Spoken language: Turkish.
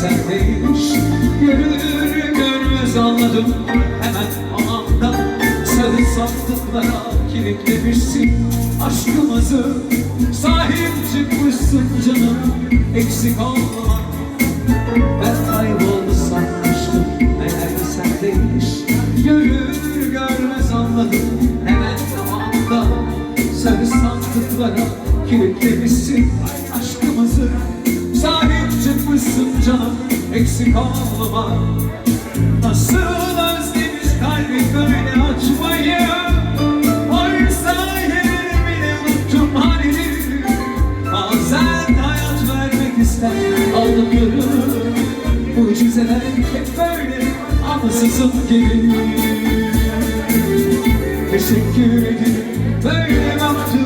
sendeymiş Görür görmez anladım. Hemen o anda Sarı sandıklara kilitlemişsin. Aşkımızı Sahip çıkmışsın canım. Eksik olma. Ben kayboldu sanmıştım. Meğer sendeymiş Görür görmez anladım. Hemen o anda Sarı sandıklara kilitlemişsin. Aşkımızı Sahip çıkmışsın canım eksik olma. Nasıl özlemiş kalbi böyle açmayı? Oysa yerini bile unuttum halini. Bazen hayat vermek ister aldım görür Mucizeler hep böyle ansızın gelir Teşekkür ederim böyle yaptım